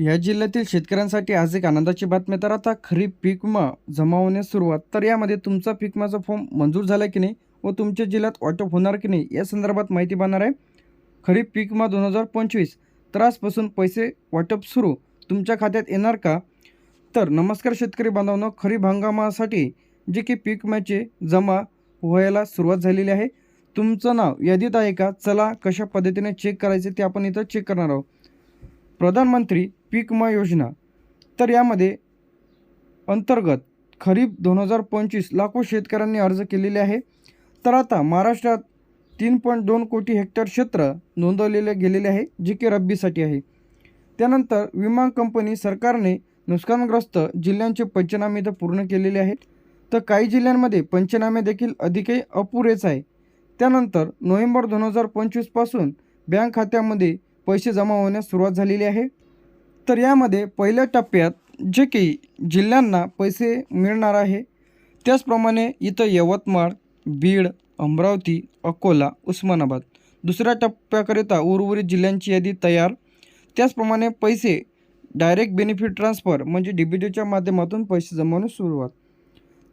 या जिल्ह्यातील शेतकऱ्यांसाठी आज एक आनंदाची बातमी तर आता खरीप पीक विमा जमा होण्यास सुरुवात. तर यामध्ये तुमचा पीक विमाचा फॉर्म मंजूर झाला की नाही व तुमच्या जिल्ह्यात वाटप होणार की नाही या संदर्भात माहिती पाहणार आहे. खरीप पीक विमा दोन हजार पंचवीस. तर आजपासून पैसे वाटप सुरू. तुमच्या खात्यात येणार का? तर नमस्कार शेतकरी बांधवांनो खरीप हंगामासाठी जे की पीक विम्याचे जमा व्हायला सुरुवात झालेली आहे. तुमचं नाव यादीत आहे का? चला कशा पद्धतीने चेक करायचे ते आपण इथं चेक करणार आहोत. प्रधानमंत्री पीक विमा योजना. तर यामध्ये अंतर्गत खरीप दोन हजार पंचवीस लाखो शेतकऱ्यांनी अर्ज केलेले आहे. तर आता महाराष्ट्रात तीन पॉईंट दोन कोटी हेक्टर क्षेत्र नोंदवलेले गेलेले आहे जे की रब्बीसाठी आहे. त्यानंतर विमा कंपनी सरकारने नुकसानग्रस्त जिल्ह्यांचे पंचनामे तर पूर्ण केलेले आहेत. तर काही जिल्ह्यांमध्ये पंचनामे देखील अधिकही अपुरेच आहे. त्यानंतर नोव्हेंबर दोन हजार पंचवीसपासून बँक खात्यामध्ये पैसे जमा होण्यास सुरुवात झालेली आहे. तर यामध्ये पहिल्या टप्प्यात जे काही जिल्ह्यांना पैसे मिळणार आहे त्याचप्रमाणे इथं यवतमाळ बीड अमरावती अकोला उस्मानाबाद. दुसऱ्या टप्प्याकरिता उर्वरित जिल्ह्यांची यादी तयार. त्याचप्रमाणे पैसे डायरेक्ट बेनिफिट ट्रान्सफर म्हणजे डी बी टीच्या माध्यमातून पैसे जमवण्यास सुरुवात.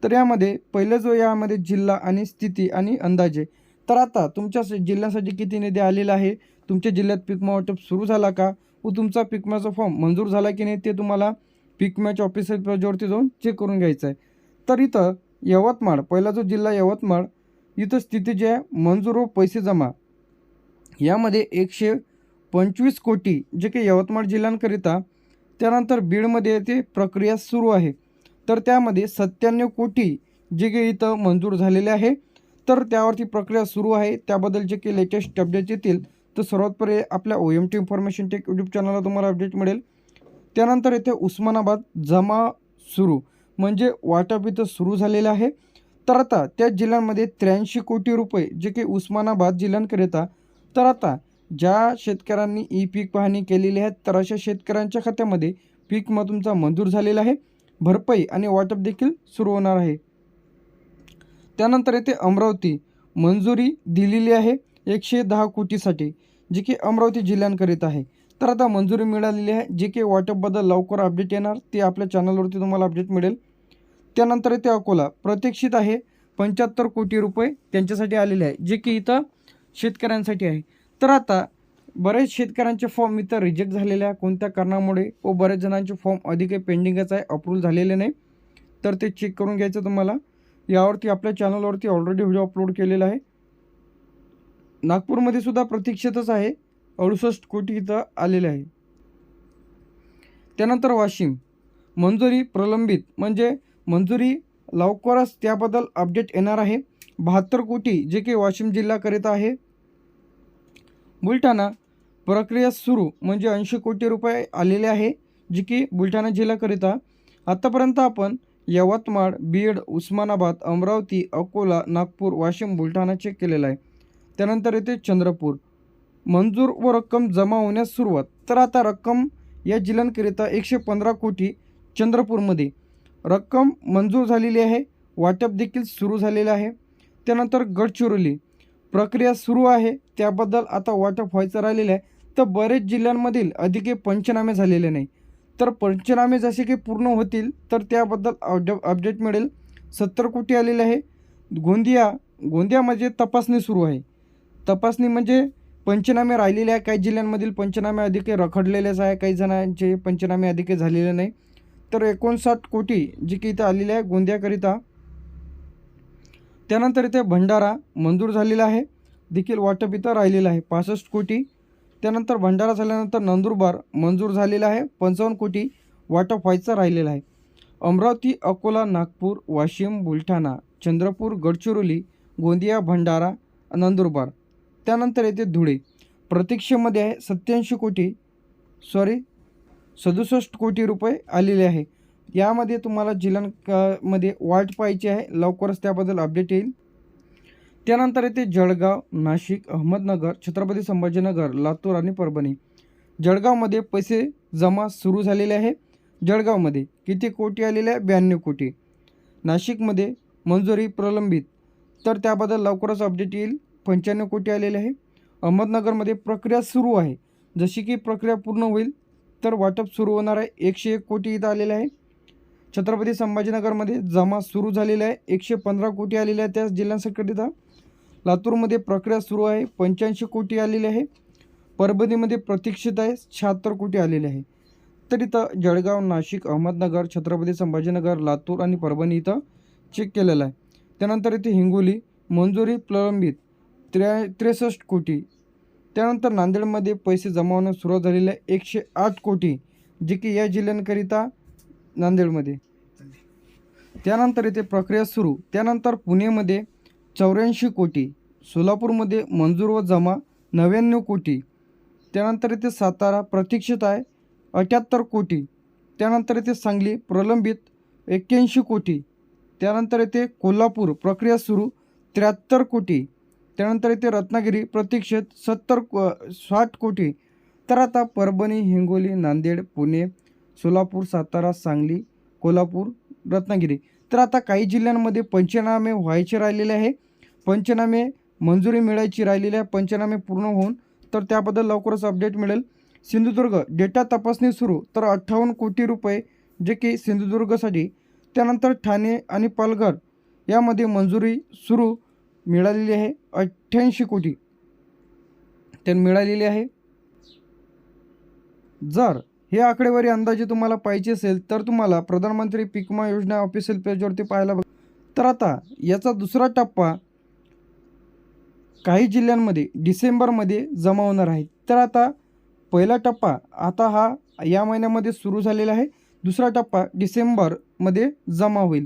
तर यामध्ये पहिलं जो यामध्ये जिल्हा आणि स्थिती आणि अंदाजे. तर आता तुमच्या स- जिल्ह्यासाठी किती निधी आलेला आहे? तुमच्या जिल्ह्यात पीक विमा सुरू झाला का? व तुमचा पिकम्याचा फॉर्म मंजूर झाला की नाही ते तुम्हाला पिकम्याच्या ऑफिसर पेजवरती जाऊन चेक करून घ्यायचं आहे. तर इथं यवतमाळ पहिला जो जिल्हा यवतमाळ इथं स्थिती जी आहे मंजूर व पैसे जमा. यामध्ये एकशे पंचवीस कोटी जे की यवतमाळ जिल्ह्यांकरिता त्यानंतर बीडमध्ये ते प्रक्रिया सुरू आहे. तर त्यामध्ये सत्त्याण्णव कोटी जे काही इथं मंजूर झालेले आहे. तर त्यावरती प्रक्रिया सुरू आहे. त्याबद्दल जे काही लेटेस्ट अपडेट्स येतील तर सर्वात पहिले आपल्या O M T information tech YouTube चॅनलला तुम्हाला अपडेट मिळेल. त्यानंतर येथे उस्मानाबाद जमा सुरू म्हणजे वाटप इथं सुरू झालेलं आहे. तर आता त्या जिल्ह्यांमध्ये त्र्याऐंशी कोटी रुपये जे काही उस्मानाबाद जिल्ह्यांकरिता तर आता ज्या शेतकऱ्यांनी ई पीक पाहणी केलेली आहे तर अशा शेतकऱ्यांच्या खात्यामध्ये पीक मग तुमचा मंजूर झालेला आहे. भरपाई आणि वाटप देखील सुरू होणार आहे. त्यानंतर येथे अमरावती मंजुरी दिलेली आहे. एकशे दहा कोटीसाठी जे की अमरावती जिल्ह्यांकरीत आहे. तर आता मंजुरी मिळालेली आहे जे की वाटपबद्दल लवकर अपडेट येणार ते आपल्या चॅनलवरती तुम्हाला अपडेट मिळेल. त्यानंतर येथे अकोला. प्रतीक्षित आहे पंच्याहत्तर कोटी रुपये त्यांच्यासाठी आलेले आहे जे की इथं शेतकऱ्यांसाठी आहे. तर आता बरेच शेतकऱ्यांचे फॉर्म इथं रिजेक्ट झालेले आहे. कोणत्या कारणामुळे व बऱ्याच जणांचे फॉर्म अधिक पेंडिंगच आहे अप्रूव्ह झालेले नाही. तर ते चेक करून घ्यायचं तुम्हाला. यावरती आपल्या चॅनलवरती ऑलरेडी व्हिडिओ अपलोड केलेला आहे. नागपूरमध्ये सुद्धा प्रतीक्षेतच आहे. अडुसष्ट कोटी इथं आलेले आहे. त्यानंतर वाशिम. मंजुरी प्रलंबित. म्हणजे मंजुरी लवकरच त्याबद्दल अपडेट येणार आहे. बहात्तर कोटी जे की वाशिम जिल्ह्याकरिता आहे. बुलढाणा प्रक्रिया सुरू. म्हणजे ऐंशी कोटी रुपये आलेले आहे. जे की बुलढाणा जिल्ह्याकरिता आत्तापर्यंत आपण यवतमाळ बीड उस्मानाबाद अमरावती अकोला नागपूर वाशिम बुलढाणाचे केलेलं आहे. त्यानंतर येते चंद्रपूर. मंजूर व रक्कम जमा होण्यास सुरुवात. तर आता रक्कम या जिल्ह्यांकरिता एकशे पंधरा कोटी चंद्रपूरमध्ये. रक्कम मंजूर झालेली आहे. वाटप देखील सुरू झालेलं आहे. त्यानंतर गडचिरोली. प्रक्रिया सुरू आहे. त्याबद्दल आता वाटप व्हायचं राहिलेलं आहे. तर बरेच जिल्ह्यांमधील अधिक पंचनामे झालेले नाही. तर पंचनामे जसे की पूर्ण होतील तर त्याबद्दल अपडे अपडेट मिळेल. सत्तर कोटी आलेले आहे. गोंदिया गोंदियामध्ये तपासणी सुरू आहे. तपासणी म्हणजे पंचनामे राहिलेले आहे. काही जिल्ह्यांमधील पंचनामे अधिके रखडलेलेच आहे. काही जणांचे पंचनामे अधिके झालेले नाही. तर एकोणसाठ कोटी जी की इथं आलेली आहे गोंदियाकरिता त्यानंतर इथे भंडारा मंजूर झालेला आहे. देखील वाटप इथं राहिलेलं आहे. पासष्ट कोटी. त्यानंतर भंडारा झाल्यानंतर नंदुरबार मंजूर झालेला आहे. पंचावन्न कोटी वाटप व्हायचं राहिलेलं आहे. अमरावती अकोला नागपूर वाशिम बुलढाणा चंद्रपूर गडचिरोली गोंदिया भंडारा नंदुरबार. त्यानंतर येते धुळे. प्रतीक्षेमध्ये आहे सत्याऐंशी कोटी सॉरी सदुसष्ट कोटी रुपये आलेले आहे. यामध्ये तुम्हाला जिल्ह्यांमध्ये वाट पाहायची आहे. लवकरच त्याबद्दल अपडेट येईल. त्यानंतर येते जळगाव नाशिक अहमदनगर छत्रपती संभाजीनगर लातूर आणि परभणी. जळगावमध्ये पैसे जमा सुरू झालेले आहे. जळगावमध्ये किती कोटी आलेले आहे? ब्याण्णव कोटी. नाशिकमध्ये मंजुरी प्रलंबित. तर त्याबद्दल लवकरच अपडेट येईल. पंच्याण्णव कोटी आलेले आहे. अहमदनगरमध्ये प्रक्रिया सुरू आहे. जशी की प्रक्रिया पूर्ण होईल तर वाटप सुरू होणार आहे. एकशे एक कोटी इथं आलेले आहे. छत्रपती संभाजीनगरमध्ये जमा सुरू झालेला आहे. एकशे पंधरा कोटी आलेले आहे त्या जिल्ह्यांसाठी लातूरमध्ये प्रक्रिया सुरू आहे. पंच्याऐंशी कोटी आलेली आहे. परभणीमध्ये प्रतीक्षित आहे. शहात्तर कोटी आलेले आहे. तर इथं जळगाव नाशिक अहमदनगर छत्रपती संभाजीनगर लातूर आणि परभणी इथं चेक केलेलं आहे. त्यानंतर इथे हिंगोली मंजुरी प्रलंबित त्र्या त्रेसष्ट कोटी. त्यानंतर नांदेडमध्ये पैसे जमावणं होणं सुरुवात आहे एकशे आठ कोटी जे की या जिल्ह्यांकरिता नांदेडमध्ये. त्यानंतर येथे प्रक्रिया सुरू. त्यानंतर पुणेमध्ये चौऱ्याऐंशी कोटी सोलापूरमध्ये मंजूर व जमा नव्याण्णव कोटी. त्यानंतर इथे सातारा प्रतीक्षित आहे अठ्याहत्तर कोटी. त्यानंतर येथे सांगली प्रलंबित एक्क्याऐंशी कोटी. त्यानंतर येथे कोल्हापूर प्रक्रिया सुरू त्र्याहत्तर कोटी. त्यानंतर येथे रत्नागिरी प्रतीक्षेत सत्तर को साठ कोटी. तर आता परभणी हिंगोली नांदेड पुणे सोलापूर सातारा सांगली कोल्हापूर रत्नागिरी. तर आता काही जिल्ह्यांमध्ये पंचनामे व्हायचे राहिलेले आहे. पंचनामे मंजुरी मिळायची राहिलेली आहे. पंचनामे पूर्ण होऊन तर त्याबद्दल लवकरच अपडेट मिळेल. सिंधुदुर्ग डेटा तपासणी सुरू. तर अठ्ठावन्न कोटी रुपये जे की सिंधुदुर्गसाठी. त्यानंतर ठाणे आणि पालघर यामध्ये मंजुरी सुरू. मिळालेली आहे अठ्ठ्याऐंशी कोटी. तर मिळालेली आहे. जर हे आकडेवारी अंदाजे तुम्हाला पाहिजे असेल तर तुम्हाला प्रधानमंत्री पीक विमा योजना ऑफिशियल पेजवरती पाहायला बघ. तर आता याचा दुसरा टप्पा काही जिल्ह्यांमध्ये डिसेंबरमध्ये जमा होणार आहे. तर आता पहिला टप्पा आता हा या महिन्यामध्ये सुरू झालेला आहे. दुसरा टप्पा डिसेंबरमध्ये जमा होईल.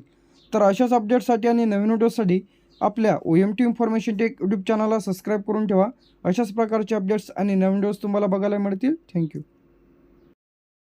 तर अशाच अपडेटसाठी आणि नवीन व्हिडिओसाठी आपल्या O M T information tech YouTube चॅनलला सबस्क्राईब करून ठेवा. अशाच प्रकारचे अपडेट्स आणि नवीन व्हिडिओज तुम्हाला बघायला मिळतील. थँक्यू